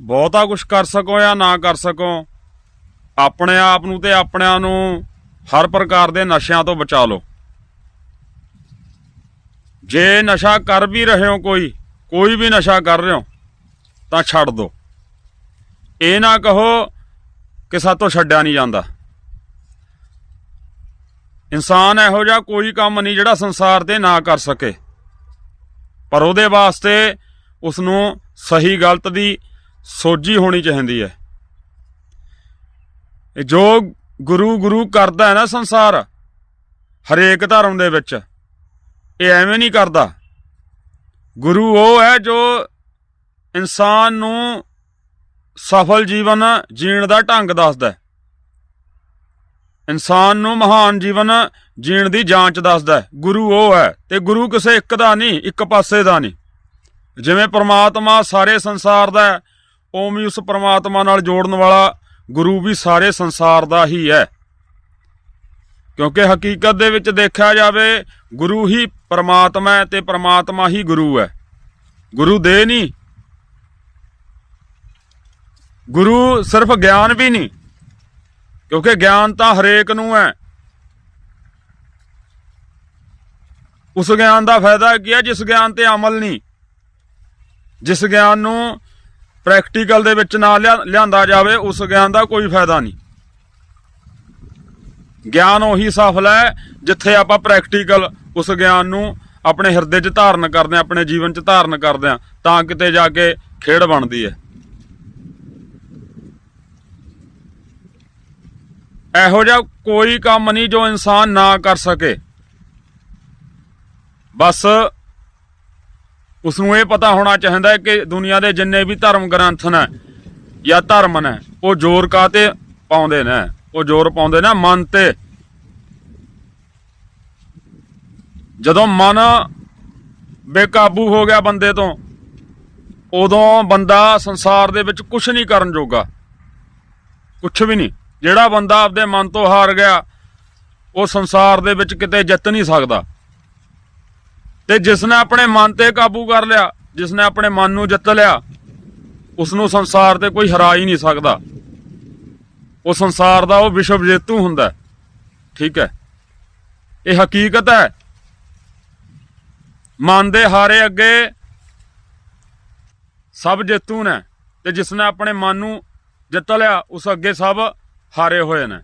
ਬਹੁਤਾ ਕੁਝ ਕਰ ਸਕੋ ਜਾਂ ਨਾ ਕਰ ਸਕੋ, ਆਪਣੇ ਆਪ ਨੂੰ ਤੇ ਆਪਣਿਆਂ ਨੂੰ ਹਰ ਪ੍ਰਕਾਰ ਦੇ ਨਸ਼ਿਆਂ ਤੋਂ ਬਚਾ ਲਓ। ਜੇ ਨਸ਼ਾ ਕਰ ਵੀ ਰਹੇ ਹੋ ਕੋਈ ਕੋਈ ਵੀ ਨਸ਼ਾ ਕਰ ਰਹੇ ਹੋ, ਤਾਂ ਛੱਡ ਦਿਓ ਇਹ ਨਾ ਕਹੋ ਕਿ ਸਾਤੋਂ ਛੱਡਿਆ ਨਹੀਂ ਜਾਂਦਾ। ਇਨਸਾਨ ਇਹੋ ਜਿਹਾ ਕੋਈ ਕੰਮ ਨਹੀਂ ਜਿਹੜਾ ਸੰਸਾਰ ਤੇ ਨਾ ਕਰ ਸਕੇ। ਪਰ ਉਹਦੇ ਵਾਸਤੇ ਉਸ ਨੂੰ ਸਹੀ ਗਲਤ ਦੀ ਸੋਝੀ ਹੋਣੀ ਚਾਹੀਦੀ ਹੈ। ਇਹ ਜੋ ਗੁਰੂ ਗੁਰੂ ਕਰਦਾ ਹੈ ਨਾ ਸੰਸਾਰ, ਹਰੇਕ ਧਰਮ ਦੇ ਵਿੱਚ, ਇਹ ਐਵੇਂ ਨਹੀਂ ਕਰਦਾ। ਗੁਰੂ ਉਹ ਹੈ ਜੋ ਇਨਸਾਨ ਨੂੰ ਸਫਲ ਜੀਵਨ ਜੀਣ ਦਾ ਢੰਗ ਦੱਸਦਾ ਹੈ। ਇਨਸਾਨ ਨੂੰ ਮਹਾਨ ਜੀਵਨ ਜੀਣ ਦੀ ਜਾਂਚ ਦੱਸਦਾ ਹੈ। ਗੁਰੂ ਉਹ ਹੈ ਤੇ ਗੁਰੂ ਕਿਸੇ ਇੱਕ ਦਾ ਨਹੀਂ, ਇੱਕ ਪਾਸੇ ਦਾ ਨਹੀਂ। ਜਿਵੇਂ ਪ੍ਰਮਾਤਮਾ ਸਾਰੇ ਸੰਸਾਰ ਦਾ ਉਵੇਂ ਉਸ ਪਰਮਾਤਮਾ ਨਾਲ ਜੋੜਨ ਵਾਲਾ ਗੁਰੂ ਵੀ ਸਾਰੇ ਸੰਸਾਰ ਦਾ ਹੀ ਹੈ। ਕਿਉਂਕਿ ਹਕੀਕਤ ਦੇ ਵਿੱਚ ਦੇਖਿਆ ਜਾਵੇ, ਗੁਰੂ ਹੀ ਪਰਮਾਤਮਾ ਹੈ ਤੇ ਪਰਮਾਤਮਾ ਹੀ ਗੁਰੂ ਹੈ। ਗੁਰੂ ਦੇ ਨਹੀਂ। ਗੁਰੂ ਸਿਰਫ ਗਿਆਨ ਵੀ ਨਹੀਂ, ਕਿਉਂਕਿ ਗਿਆਨ ਤਾਂ ਹਰੇਕ ਨੂੰ ਹੈ। ਉਸ ਗਿਆਨ ਦਾ ਫਾਇਦਾ ਕੀ ਹੈ? ਜਿਸ ਗਿਆਨ ਤੇ ਅਮਲ ਨਹੀਂ। ਜਿਸ ਗਿਆਨ ਨੂੰ ਪ੍ਰੈਕਟੀਕਲ ਦੇ ਵਿੱਚ ਨਾ ਲਿਆ- ਲਿਆਂਦਾ ਜਾਵੇ, ਉਸ ਗਿਆਨ ਦਾ ਕੋਈ ਫਾਇਦਾ ਨਹੀਂ। ਗਿਆਨ ਉਹੀ ਸਫਲ ਹੈ, ਜਿੱਥੇ ਆਪਾਂ ਪ੍ਰੈਕਟੀਕਲ ਉਸ ਗਿਆਨ ਨੂੰ ਆਪਣੇ ਹਿਰਦੇ 'ਚ ਧਾਰਨ ਕਰਦੇ ਹਾਂ, ਆਪਣੇ ਜੀਵਨ 'ਚ ਧਾਰਨ ਕਰਦੇ ਹਾਂ, ਤਾਂ ਕਿਤੇ ਜਾ ਕੇ ਖੇਡ ਬਣਦੀ ਹੈ। ਇਹੋ ਜਿਹਾ ਕੋਈ ਕੰਮ ਨਹੀਂ ਜੋ ਇਨਸਾਨ ਨਾ ਕਰ ਸਕੇ। ਬਸ ਉਸ ਨੂੰ ਇਹ ਪਤਾ ਹੋਣਾ ਚਾਹੀਦਾ ਹੈ ਕਿ ਦੁਨੀਆ ਦੇ ਜਿੰਨੇ ਵੀ ਧਰਮ ਗ੍ਰੰਥ ਨੇ ਜਾਂ ਧਰਮ ਨੇ, ਉਹ ਜ਼ੋਰ ਕਾਤੇ ਪਾਉਂਦੇ ਨੇ? ਉਹ ਜ਼ੋਰ ਪਾਉਂਦੇ ਨੇ ਮਨ ਤੇ। ਜਦੋਂ ਮਨ ਬੇਕਾਬੂ ਹੋ ਗਿਆ ਬੰਦੇ ਤੋਂ, ਉਦੋਂ ਬੰਦਾ ਸੰਸਾਰ ਦੇ ਵਿੱਚ ਕੁਝ ਨਹੀਂ ਕਰਨ ਜੋਗਾ। ਕੁਝ ਵੀ ਨਹੀਂ। ਜਿਹੜਾ ਬੰਦਾ ਆਪਦੇ ਮਨ ਤੋਂ ਹਾਰ ਗਿਆ, ਉਹ ਸੰਸਾਰ ਦੇ ਵਿੱਚ ਕਿਤੇ ਜਿੱਤ ਨਹੀਂ ਸਕਦਾ। ਤੇ ਜਿਸ ਨੇ ਆਪਣੇ ਮਨ ਤੇ ਕਾਬੂ ਕਰ ਲਿਆ ਜਿਸ ਨੇ ਆਪਣੇ ਮਨ ਨੂੰ ਜਿੱਤ ਲਿਆ ਉਸ ਨੂੰ ਸੰਸਾਰ ਤੇ ਕੋਈ ਹਰਾ ਹੀ ਨਹੀਂ ਸਕਦਾ। ਉਹ ਸੰਸਾਰ ਦਾ ਉਹ ਵਿਸ਼ਵ ਜੇਤੂ ਹੁੰਦਾ ਠੀਕ ਹੈ। ਇਹ ਹਕੀਕਤ ਹੈ। ਮਨ ਦੇ ਹਾਰੇ ਅੱਗੇ ਸਭ ਜੇਤੂ ਨੇ ਤੇ ਜਿਸ ਨੇ ਆਪਣੇ ਮਨ ਨੂੰ ਜਿੱਤ ਲਿਆ, ਉਸ ਅੱਗੇ ਸਭ ਹਾਰੇ ਹੋਏ ਨੇ।